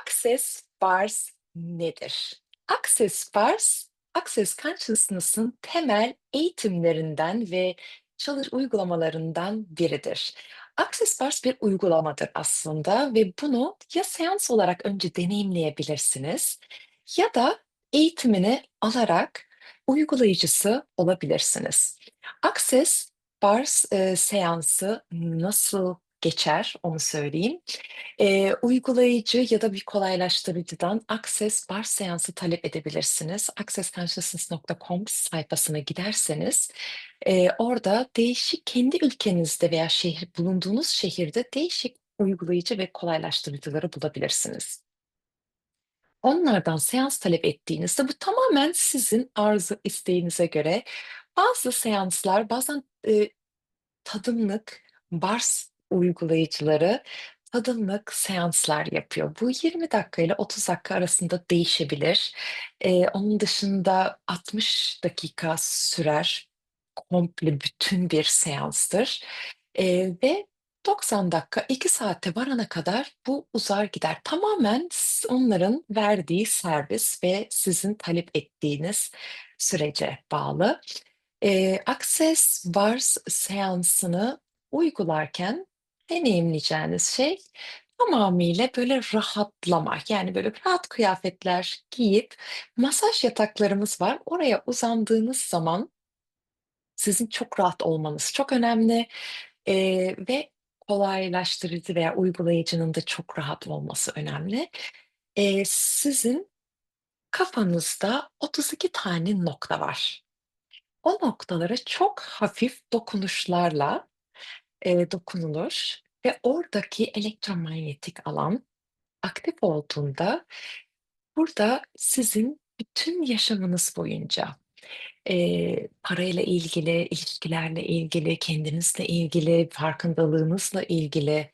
Access Bars nedir? Access Bars, Access Consciousness'ın temel eğitimlerinden ve çalış uygulamalarından biridir. Access Bars bir uygulamadır aslında ve bunu ya seans olarak önce deneyimleyebilirsiniz ya da eğitimini alarak uygulayıcısı olabilirsiniz. Access Bars eee, seansı nasıl geçer onu söyleyeyim. Eee, uygulayıcı ya da bir kolaylaştırıcıdan Access Bars seansı talep edebilirsiniz. accessconsciousness.com sayfasına giderseniz, eee, orada değişik kendi ülkenizde veya şehir bulunduğunuz şehirde değişik uygulayıcı ve kolaylaştırıcıları bulabilirsiniz. Onlardan seans talep ettiğinizde bu tamamen sizin arzu isteğinize göre. Bazı seanslar bazen, eee, tadımlık bars uygulayıcıları tadımlık seanslar yapıyor. Bu 20 dakika ile 30 dakika arasında değişebilir. Eee, onun dışında 60 dakika sürer. Komple bütün bir seanstır, eee, ve 90 dakika, 2 saate varana kadar bu uzar gider. Tamamen onların verdiği servis ve sizin talep ettiğiniz sürece bağlı. Eee, Access Bars seansını uygularken deneyimleyeceğiniz şey tamamıyla böyle rahatlama. Yani böyle rahat kıyafetler giyip masaj yataklarımız var. Oraya uzandığınız zaman sizin çok rahat olmanız çok önemli, eee, ve kolaylaştırıcı veya uygulayıcının da çok rahat olması önemli. Eee, sizin kafanızda 32 tane nokta var. O noktalara çok hafif dokunuşlarla, eee, dokunulur ve oradaki elektromanyetik alan aktif olduğunda burada sizin bütün yaşamınız boyunca, eee, parayla ilgili, ilişkilerle ilgili, kendinizle ilgili, farkındalığınızla ilgili,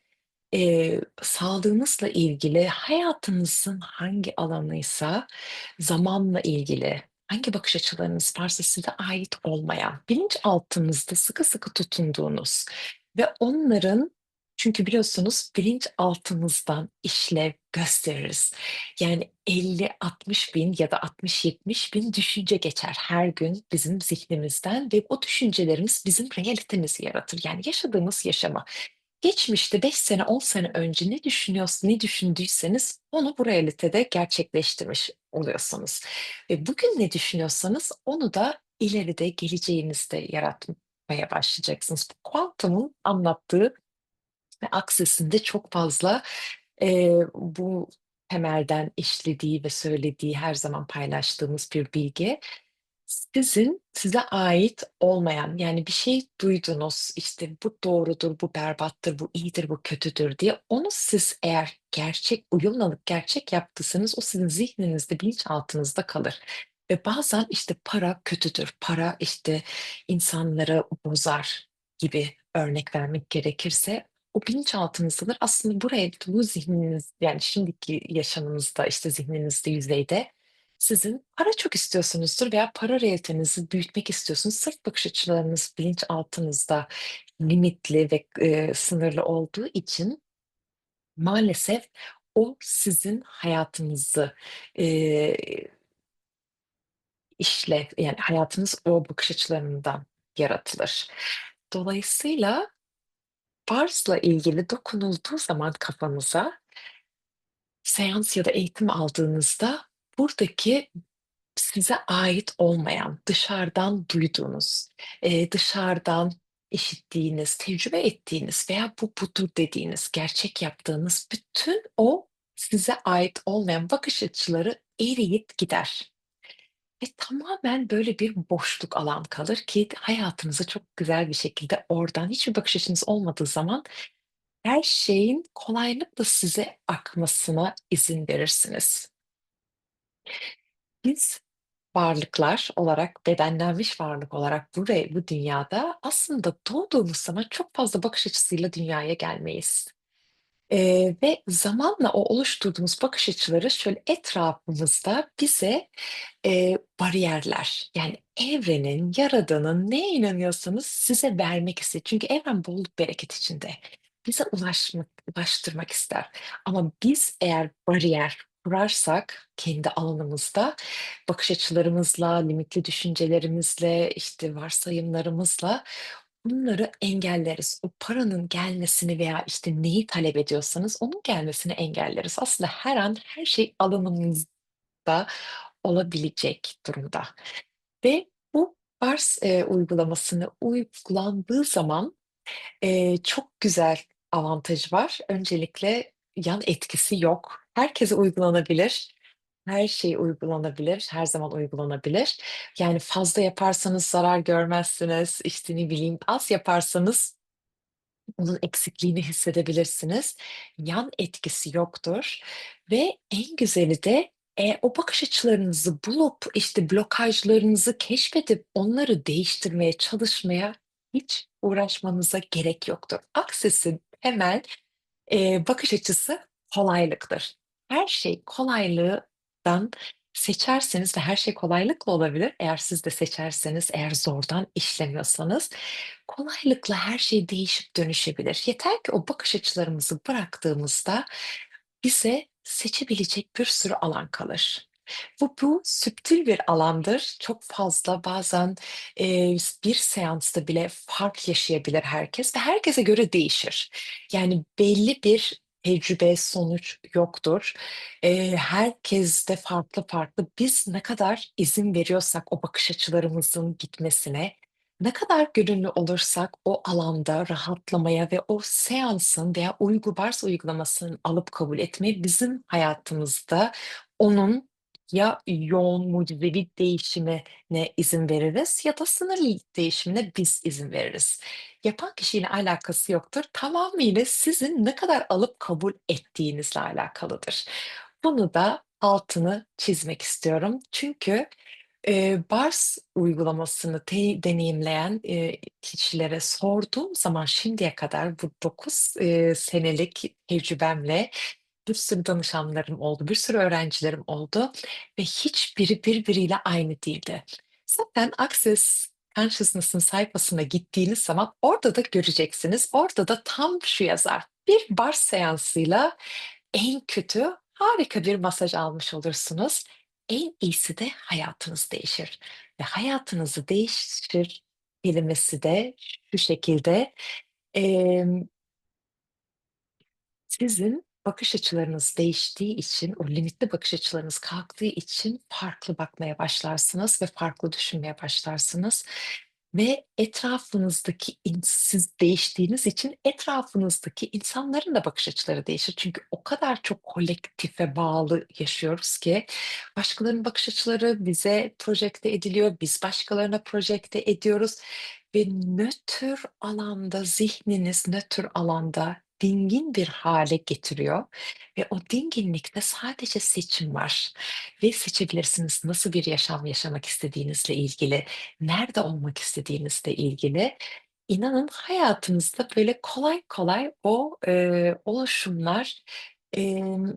eee, sağlığınızla ilgili, hayatınızın hangi alanıysa zamanla ilgili, hangi bakış açılarınız varsa size ait olmayan, bilinçaltınızda sıkı sıkı tutunduğunuz ve onların çünkü biliyorsunuz bilinçaltımızdan işlev gösteririz. Yani 50-60 bin ya da 60-70 bin düşünce geçer her gün bizim zihnimizden ve o düşüncelerimiz bizim realitemizi yaratır. Yani yaşadığımız yaşamı. Geçmişte 5 sene, 10 sene önce ne düşünüyorsa ne düşündüyseniz onu bu realitede gerçekleştirmiş oluyorsunuz ve bugün ne düşünüyorsanız onu da ileride, geleceğinizde yaratmaya başlayacaksınız. Bu kuantumun anlattığı ve Access'in de çok fazla, eee, bu temelden işlediği ve söylediği, her zaman paylaştığımız bir bilgi. Sizin, size ait olmayan, yani bir şey duydunuz, işte, bu doğrudur, bu berbattır, bu iyidir, bu kötüdür diye onu siz eğer gerçek, uyumlanıp gerçek yaptıysanız o sizin zihninizde, bilinçaltınızda kalır ve bazen, işte, para kötüdür, para, işte, insanları bozar gibi örnek vermek gerekirse o bilinçaltınızdadır. Aslında buraya, bu zihniniz, yani şimdiki yaşamınızda, işte, zihninizde, yüzeyde sizin para çok istiyorsunuzdur veya para realitenizi büyütmek istiyorsunuz. Sırf bakış açılarınız bilinçaltınızda limitli ve, eee, sınırlı olduğu için maalesef o sizin hayatınızı, eee, işlev yani hayatınız o bakış açılarından yaratılır. Dolayısıyla Bars'la ilgili dokunulduğu zaman kafanıza seans ya da eğitim aldığınızda buradaki size ait olmayan, dışarıdan duyduğunuz, eee, dışarıdan işittiğiniz, tecrübe ettiğiniz veya bu budur dediğiniz, gerçek yaptığınız bütün o size ait olmayan bakış açıları eriyip gider ve tamamen böyle bir boşluk alan kalır ki hayatınıza çok güzel bir şekilde oradan hiçbir bakış açınız olmadığı zaman her şeyin kolaylıkla size akmasına izin verirsiniz. Biz varlıklar olarak, bedenlenmiş varlık olarak buraya, bu dünyada aslında doğduğumuz zaman çok fazla bakış açısıyla dünyaya gelmeyiz, eee, ve zamanla o oluşturduğumuz bakış açıları şöyle etrafımızda bize, eee, bariyerler, yani evrenin, yaradanın neye inanıyorsanız size vermek istediği Çünkü evren bolluk bereket içinde. bize ulaşmak ulaştırmak ister. Ama biz eğer bariyer kurarsak kendi alanımızda, bakış açılarımızla, limitli düşüncelerimizle, işte, varsayımlarımızla bunları engelleriz. O paranın gelmesini veya, işte, neyi talep ediyorsanız onun gelmesini engelleriz. Aslında her an her şey alanımızda olabilecek durumda ve bu Bars, eee, uygulamasını uygulandığı zaman Eee, çok güzel avantajı var. Öncelikle yan etkisi yok. Herkese uygulanabilir. Her şeye uygulanabilir, her zaman uygulanabilir. Yani fazla yaparsanız zarar görmezsiniz. İşte, ne bileyim, az yaparsanız onun eksikliğini hissedebilirsiniz. Yan etkisi yoktur ve en güzeli de, eee, o bakış açılarınızı bulup, işte, blokajlarınızı keşfedip onları değiştirmeye çalışmaya hiç uğraşmanıza gerek yoktur. Aksesi temel Eee, bakış açısı kolaylıktır. Her şey kolaylıktan seçerseniz ve her şey kolaylıkla olabilir. Eğer siz de seçerseniz, eğer zordan işlemiyorsanız kolaylıkla her şey değişip dönüşebilir. Yeter ki o bakış açılarımızı bıraktığımızda bize seçebilecek bir sürü alan kalır. Bu bu süptil bir alandır. Çok fazla bazen, eee, bir seansta bile fark yaşayabilir herkes ve herkese göre değişir. Yani belli bir tecrübe, sonuç yoktur. Eee, herkes de farklı farklı. Biz ne kadar izin veriyorsak o bakış açılarımızın gitmesine, ne kadar gönüllü olursak o alanda rahatlamaya ve o seansın veya uygu varsa uygulamasını alıp kabul etmeyi bizim hayatımızda onun ya yoğun mucizevi değişimine izin veririz ya da sınırlı değişimine biz izin veririz. Yapan kişiyle alakası yoktur. Tamamıyla sizin ne kadar alıp kabul ettiğinizle alakalıdır. Bunu da altını çizmek istiyorum. Çünkü, eee, Bars uygulamasını te deneyimleyen, eee, kişilere sorduğum zaman şimdiye kadar bu 9 eee, senelik tecrübemle bir sürü danışanlarım oldu, bir sürü öğrencilerim oldu ve hiçbiri birbiriyle aynı değildi. Zaten Access Consciousness'ın sayfasına gittiğiniz zaman orada da göreceksiniz. Orada da tam şu yazar: "Bir bar seansıyla en kötü harika bir masaj almış olursunuz. En iyisi de hayatınız değişir." Ve hayatınızı değiştir kelimesi de şu şekilde, emm sizin bakış açılarınız değiştiği için, o limitli bakış açılarınız kalktığı için farklı bakmaya başlarsınız ve farklı düşünmeye başlarsınız ve etrafınızdaki siz değiştiğiniz için etrafınızdaki insanların da bakış açıları değişir. Çünkü o kadar çok kolektife bağlı yaşıyoruz ki başkalarının bakış açıları bize projekte ediliyor, biz başkalarına projekte ediyoruz ve nötr alanda, zihniniz nötr alanda dingin bir hâle getiriyor ve o dinginlikte sadece seçim var ve seçebilirsiniz nasıl bir yaşam yaşamak istediğinizle ilgili, nerede olmak istediğinizle ilgili. İnanın hayatınızda böyle kolay kolay o, eee, oluşumlar, emm,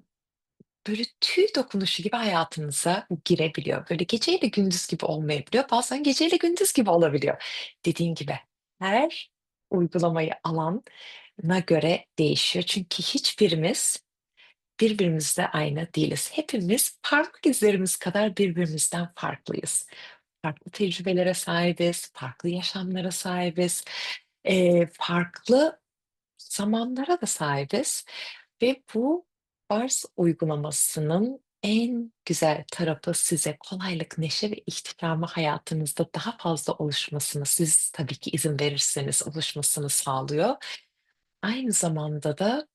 böyle tüy dokunuşu gibi hayatınıza girebiliyor. Böyle geceyle gündüz gibi olmayabiliyor, bazen geceyle gündüz gibi olabiliyor. Dediğim gibi her uygulamayı alan na göre değişiyor. Çünkü hiçbirimiz birbirimizle aynı değiliz. Hepimiz parmak izlerimiz kadar birbirimizden farklıyız. Farklı tecrübelere sahibiz, farklı yaşamlara sahibiz, eee, farklı zamanlara da sahibiz ve bu Bars uygulamasının en güzel tarafı size kolaylık, neşe ve ihtişamı hayatınızda daha fazla oluşmasını, siz tabii ki izin verirseniz oluşmasını sağlıyor. Aynı zamanda da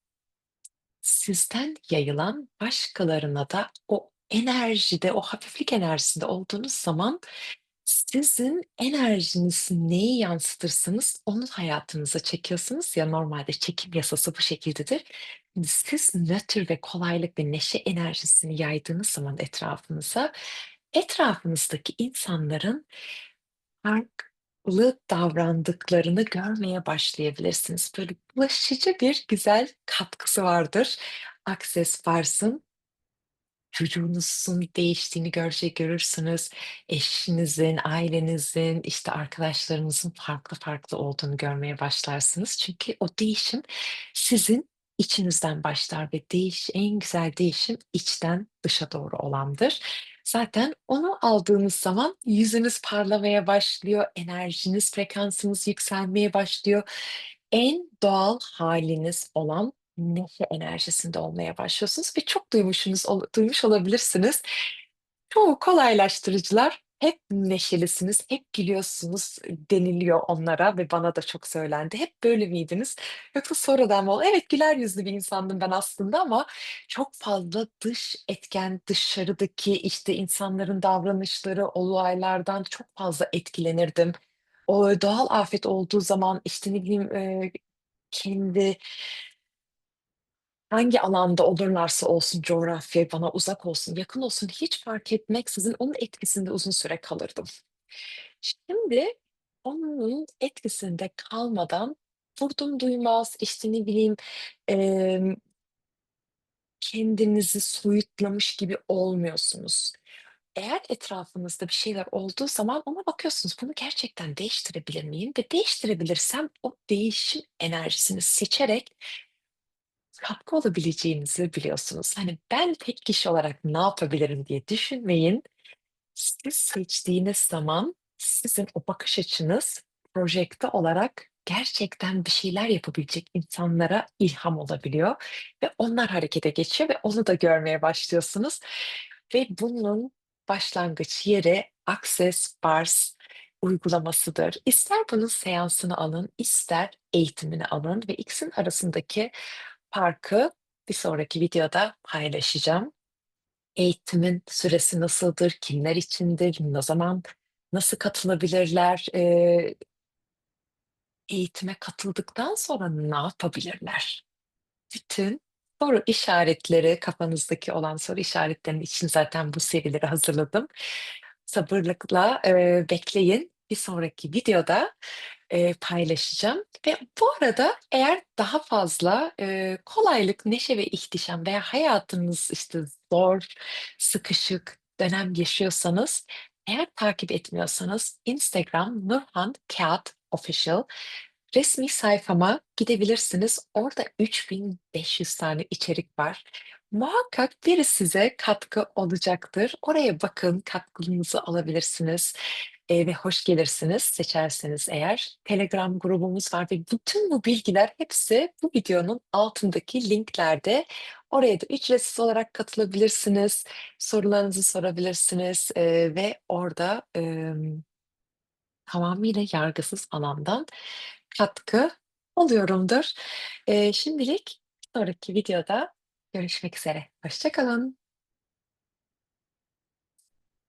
sizden yayılan başkalarına da o enerjide, o hafiflik enerjisinde olduğunuz zaman sizin enerjiniz neyi yansıtırsanız onu hayatınıza çekiyorsunuz ya, normalde çekim yasası bu şekildedir. Siz nötr ve kolaylık ve neşe enerjisini yaydığınız zaman etrafınıza, etrafınızdaki insanların Farklı davrandıklarını görmeye başlayabilirsiniz. Böyle bulaşıcı bir güzel katkısı vardır Access Fars'ın. vücudunuzun değiştiğini görecek görürsünüz. Eşinizin, ailenizin, işte, arkadaşlarınızın farklı farklı olduğunu görmeye başlarsınız. Çünkü o değişim sizin içinizden başlar ve değiş en güzel değişim içten dışa doğru olandır. Zaten onu aldığınız zaman yüzünüz parlamaya başlıyor, enerjiniz, frekansınız yükselmeye başlıyor. En doğal hâliniz olan neşe enerjisinde olmaya başlıyorsunuz ve çok duymuşsunuz duymuş olabilirsiniz. Çoğu kolaylaştırıcılar hep neşelisiniz, hep gülüyorsunuz, deniliyor onlara ve bana da çok söylendi. Hep böyle miydiniz yoksa sonradan mı oldu? Evet, güler yüzlü bir insandım ben aslında ama çok fazla dış etken, dışarıdaki, işte, insanların davranışları, olaylardan çok fazla etkilenirdim. O doğal afet olduğu zaman, işte, ne bileyim, kendi hangi alanda olurlarsa olsun, coğrafya bana uzak olsun, yakın olsun hiç fark etmeksizin onun etkisinde uzun süre kalırdım. Şimdi onun etkisinde kalmadan vurdumduymaz, işte, ne bileyim, emm, kendinizi soyutlamış gibi olmuyorsunuz. Eğer etrafınızda bir şeyler olduğu zaman ona bakıyorsunuz, bunu gerçekten değiştirebilir miyim ve değiştirebilirsem o değişim enerjisini seçerek katkı olabileceğinizi biliyorsunuz. Hani, ben tek kişi olarak ne yapabilirim diye düşünmeyin. Siz seçtiğiniz zaman sizin o bakış açınız projekte olarak gerçekten bir şeyler yapabilecek insanlara ilham olabiliyor ve onlar harekete geçiyor ve onu da görmeye başlıyorsunuz ve bunun başlangıç yeri Access Bars uygulamasıdır. İster bunun seansını alın, ister eğitimini alın ve ikisinin arasındaki farkı bir sonraki videoda paylaşacağım. Eğitimin süresi nasıldır, kimler içindir, ne zaman, nasıl katılabilirler, eee eğitime katıldıktan sonra ne yapabilirler? Bütün soru işaretleri, kafanızdaki olan soru işaretlerinin için zaten bu serileri hazırladım. Sabırlıkla, eee, bekleyin. Bir sonraki videoda, eee, paylaşacağım ve bu arada eğer daha fazla, eee, kolaylık, neşe ve ihtişam veya hayatınız, işte, zor, sıkışık dönem yaşıyorsanız, eğer takip etmiyorsanız Instagram Nurhan Kağıt Official resmî sayfama gidebilirsiniz. Orada 3.500 tane içerik var. Muhakkak biri size katkı olacaktır. Oraya bakın, katkınızı alabilirsiniz, eee, ve hoş gelirsiniz seçerseniz eğer. Telegram grubumuz var ve bütün bu bilgiler hepsi bu videonun altındaki linklerde. Oraya da ücretsiz olarak katılabilirsiniz, sorularınızı sorabilirsiniz, eee, ve orada, emm, tamamıyla yargısız alandan katkı alıyorumdur. Eee, şimdilik sonraki videoda görüşmek üzere. Hoşça kalın.